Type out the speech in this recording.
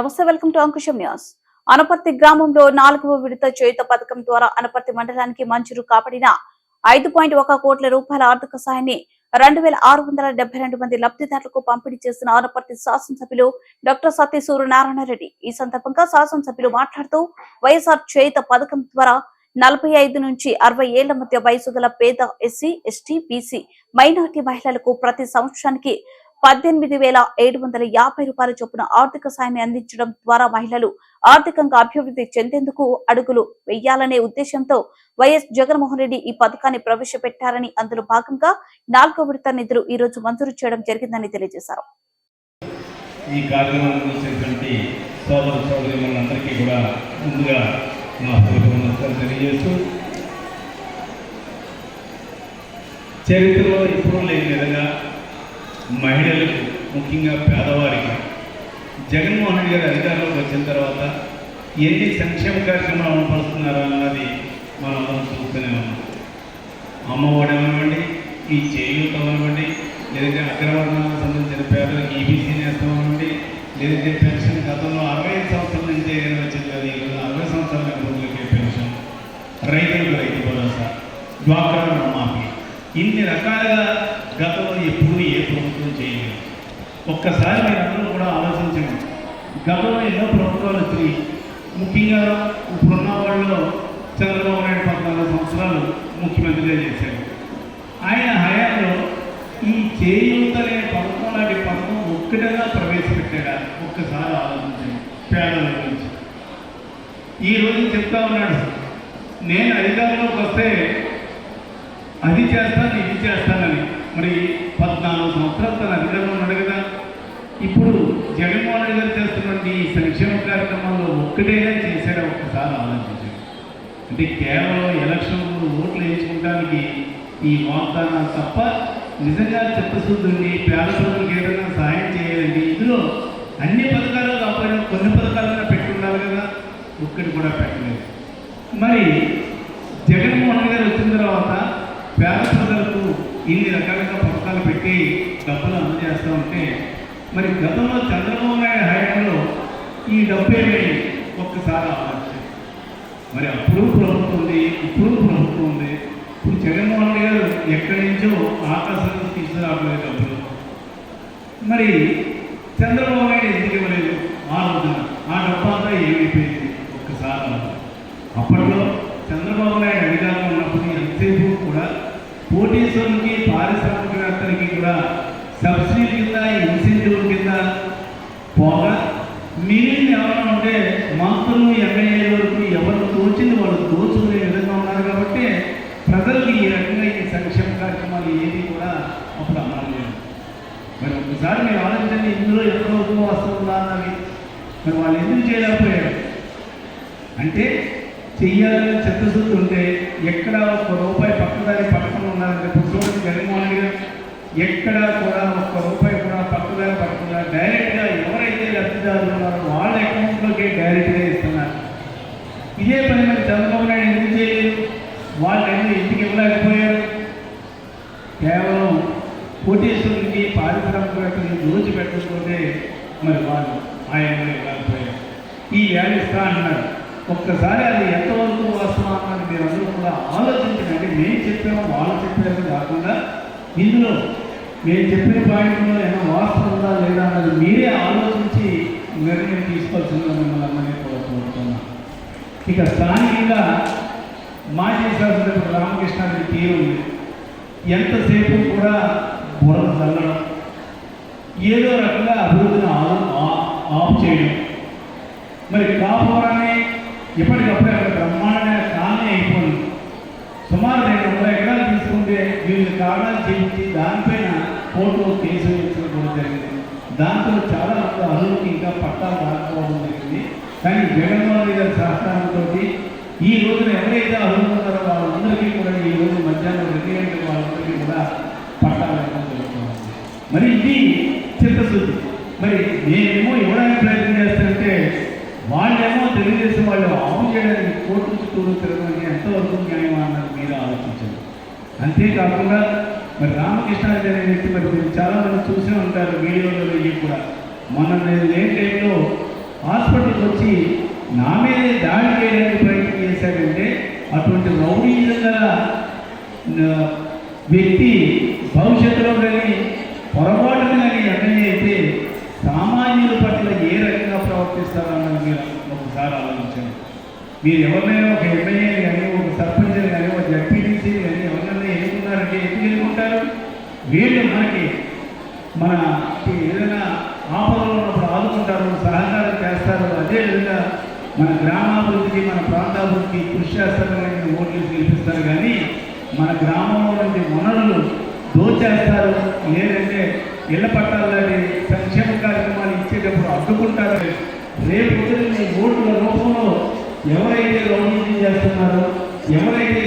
నమస్తే welcome to Ankusam news. Anaparthi గ్రామంలో నాలుగవ విడత చేయుత పథకం ద్వారా అనపర్తి మండలానికి మంజూరు కాబడిన ఐదు పాయింట్ ఒక కోట్ల రూపాయల ఆర్థిక సాయాన్ని రెండు వేల ఆరు వందల డెబ్బై రెండు మంది లబ్ధిదారులకు పంపిణీ చేసిన అనపర్తి శాసనసభ్యులు డాక్టర్ సత్య సూర్యనారాయణ ఈ సందర్భంగా శాసనసభ్యులు మాట్లాడుతూ వైఎస్ఆర్ చేయుత పథకం ద్వారా నలభై ఐదు నుంచి అరవై ఏళ్ళ మధ్య వయసు గల పేద ఎస్సీ ఎస్టీ బీసీ మైనార్టీ మహిళలకు ప్రతి సంవత్సరానికి పద్దెనిమిది వేల ఏడు వందల యాభై రూపాయల చొప్పున ఆర్థిక సాయాన్ని అందించడం ద్వారా మహిళలు ఆర్థికంగా అభివృద్ధి చెందేందుకు అడుగులు వేయాలనే ఉద్దేశంతో వైఎస్ జగన్మోహన్ రెడ్డి ఈ పథకాన్ని ప్రవేశపెట్టారని అందులో భాగంగా నాలుగో విడత నిధులు ఈ రోజు మంజూరు చేయడం జరిగిందని తెలియజేశారు. ఈ కూడా ముందుగా నా తెలియజేస్తూ చరిత్రలో ఇప్పుడు లేని విధంగా మహిళలకు ముఖ్యంగా పేదవారికి. జగన్మోహన్ రెడ్డి గారు అధికారంలోకి వచ్చిన తర్వాత ఎన్ని సంక్షేమ కార్యక్రమాలు అమలుపరుస్తున్నారా అన్నది మనం అందరం చూస్తూనే ఉన్నాం. అమ్మఒడి అవ్వండి ఈ చేయూత అవ్వండి లేదంటే అగ్రవర్ణాలకు సంబంధించిన పేదలకు ఈబీసీ నేస్తం అవ్వండి లేదంటే పెన్షన్ గతంలో అరవై ఐదు సంవత్సరాల నుంచి ఏదైనా వచ్చింది అది ఈరోజు అరవై సంవత్సరాల రోజులకే పెన్షన్ రైతులకు రైతు భరోసా డ్వాక్రా రుణమాఫీ ఇన్ని రకాలుగా గతంలో ఎప్పుడూ ఏ ప్రభుత్వం చేయలేదు ఒక్కసారి మీరు అందరూ కూడా ఆలోచించండి. గతంలో ఎన్నో ప్రభుత్వాలు వచ్చినాయి. ముఖ్యంగా ఇప్పుడున్న వాళ్ళు చంద్రబాబు నాయుడు పద్నాలుగు సంవత్సరాలు ముఖ్యమంత్రిగా చేశారు. ఆయన హయాంలో ఈ చేయూత అనే పథకం లాంటి పథకం ఒక్కటగా ప్రవేశపెట్టాడా? ఒక్కసారి ఆలోచించండి. పేదల గురించి. ఈ రోజు చెప్తా ఉన్నాడు. నేను అధికారంలోకి వస్తే అది చేస్తాను ఇది చేస్తానని. మరి పద్నాలుగు సంవత్సరాలు తన అధికారంలో ఉన్నాడు కదా ఇప్పుడు జగన్మోహన్ రెడ్డి గారు చేస్తున్నటువంటి ఈ సంక్షేమ ఒత్తిడిగా ఒక్కటైనా చేశాడా ఒక్కసారి అంటే కేవలం ఎలక్షన్ ఓట్లు వేయించుకోవడానికి ఈ వాగ్దానాలు తప్ప నిజంగా చిత్తశుద్ధుండి పేద ప్రజలకు ఏదైనా సహాయం చేయాలండి ఇందులో అన్ని పథకాలు కాకపోయినా కొన్ని పథకాలైనా పెట్టుకున్నారు కదా. ఒక్కటి కూడా పెట్టలేదు. మరి జగన్మోహన్ గారు వచ్చిన తర్వాత పేద ప్రజలకు ఇన్ని రకాలుగా పథకాలు పెట్టి డబ్బులు అందజేస్తూ ఉంటే మరి గతంలో చంద్రబాబు నాయుడు హయాంలో ఈ డబ్బు ఏమైంది ఒక్కసారి ఆలోచించండి. మరి అప్పుడు ప్రభుత్వం ఉంది ఇప్పుడు ప్రభుత్వం ఉంది. ఇప్పుడు జగన్మోహన్ రెడ్డి గారు ఎక్కడి నుంచో ఆకాశం నుంచి తీసుకురావట్లేదు అప్పుడు. మరి చంద్రబాబు నాయుడు ఎందుకు ఇవ్వలేదు? ఆ రోజున ఆ డబ్బు ఏమైపోయింది? ఒక్కసారి అప్పట్లో చంద్రబాబు నాయుడు అధికారంలో ఉన్నప్పుడు ఎంతసేపు కూడా కోటీశ్వరులకి పారిశ్రామికవేత్తలకి కూడా సబ్సిడీ కింద ఇన్సెంటివ్ కింద పోగా మిగిలిన ఎవరైనా ఉంటే మంత్రులు ఎమ్మెల్యేల వరకు ఎవరు తోచింది వాళ్ళు దోచుకునే విధంగా ఉన్నారు కాబట్టి ప్రజలకు ఈ రకంగా ఈ సంక్షేమ కార్యక్రమాలు ఏది కూడా అప్పుడు అమలు లేదు మరి ఒకసారి మీరు ఆలోచించండి ఇందులో ఎంత వరకు వస్తుందా అన్నది మరి వాళ్ళు ఎందుకు చేయలేకపోయారు? అంటే చెయ్యాలని చిత్తశుద్ధి ఉంటే ఎక్కడ ఒక్క రూపాయి పక్కదారి పక్కన ఉన్నారంటే ఇప్పుడు చూడండి జగన్మోహన్ రెడ్డి గారు ఎక్కడ కూడా ఒక్క రూపాయి కూడా పక్కదారి పడకుండా డైరెక్ట్గా ఎవరైతే లబ్ధిదారులు ఉన్నారో వాళ్ళ అకౌంట్లోకి డైరెక్ట్గా ఇస్తున్నారు. ఇదే పని మరి చంద్రబాబు నాయుడు ఎందుకు చేయలేదు? వాళ్ళు ఇంటికి ఇవ్వలేకపోయారు? కేవలం కోటేశ్వరునికి పారిశ్రామికవేత్తలకి దోచి పెట్టకపోతే మరి వాళ్ళు ఆయన ఇవ్వలేకపోయారు ఈ వ్యాధి ఇస్తా అన్నారు. ఒక్కసారి అది ఎంతవరకు వాస్తవం అన్నది మీరు అందరూ కూడా ఆలోచించండి అంటే మేము చెప్పాము వాళ్ళు చెప్పారు కాకుండా ఇందులో మేము చెప్పిన పాయింట్లో ఏమైనా వాస్తవం ఉందా లేదా అన్నది మీరే ఆలోచించి నిర్ణయం తీసుకోవాల్సిందిగా మిమ్మల్ని అందరినీ కూడా ఇక స్థానికంగా మాజీ శాసనసభ్యుడు రామకృష్ణారెడ్డి తీరు ఉంది. ఎంతసేపు కూడా బుర్ర చల్లడం ఏదో రకంగా అభివృద్ధిని ఆ- ఆ- ఆఫ్ చేయడం. మరి కాపురాన్ని ఎప్పటికప్పుడు అక్కడ బ్రహ్మాండమైన కాలనీ అయిపోయింది సుమారు రెండు వందల ఎకరాలు తీసుకుంటే వివిధ కారణాలు చేయించి దానిపైన కోర్టులో కేసు వేయించడం కూడా జరిగింది. దాంతో చాలా మంది అర్హులకి ఇంకా పట్టాలు రాకపోవడం జరిగింది. కానీ జగన్మోహన్ గారి సహకారంతో ఈ రోజున ఎవరైతే అర్హులు వాళ్ళందరికీ కూడా ఈ రోజు మధ్యాహ్నం రెండు గంటలకు వాళ్ళందరికీ కూడా పట్టాలు రావడం జరుగుతుంది మరి ఇది మరి నేనేమో ఇవ్వడానికి ప్రయత్నం చేస్తానంటే వాళ్ళేమో తెలియజేసిన వాళ్ళు ఆఫ్ చేయడానికి కోర్టు చుట్టూ తిరగడానికి ఎంతవరకు న్యాయమా అన్నది మీరు ఆలోచించారు అంతేకాకుండా మరి రామకృష్ణాచార్య వ్యక్తి మరి మీరు చాలా మంది చూసే ఉంటారు వీడియోలలో ఇవి కూడా. మొన్న నేను లేని టైంలో హాస్పిటల్కి వచ్చి నా మీదే దాడి చేయడానికి ప్రయత్నం చేశాడంటే అటువంటి రౌడీజం గల వ్యక్తి భవిష్యత్తులో కానీ పొరపాటున పట్ల ఏ రకంగా ప్రవర్తిస్తారన్నది మీరు ఒకసారి ఆలోచించండి. మీరు ఎవరినైనా ఒక ఎమ్మెల్యే కానీ ఒక సర్పంచ్ కానీ ఒక జడ్పీటీసీ కానీ ఎవరినైనా ఎన్నుకున్నారంటే ఎందుకు ఎన్నుకుంటారు వీళ్ళు మనకి మన ఏదైనా ఆపదలో ఉన్నప్పుడు ఆదుకుంటారు సహకారం చేస్తారు. అదేవిధంగా మన గ్రామాభివృద్ధికి మన ప్రాంతాభివృద్ధికి కృషి చేస్తారని ఓట్లు గెలిపిస్తారు. కానీ మన గ్రామంలో నుండి వనరులు దోచేస్తారు. లేదంటే ఇళ్ళ పట్టాలు లాంటి ఎవరైతే రౌడీజం చేస్తున్నారో ఎవరైతే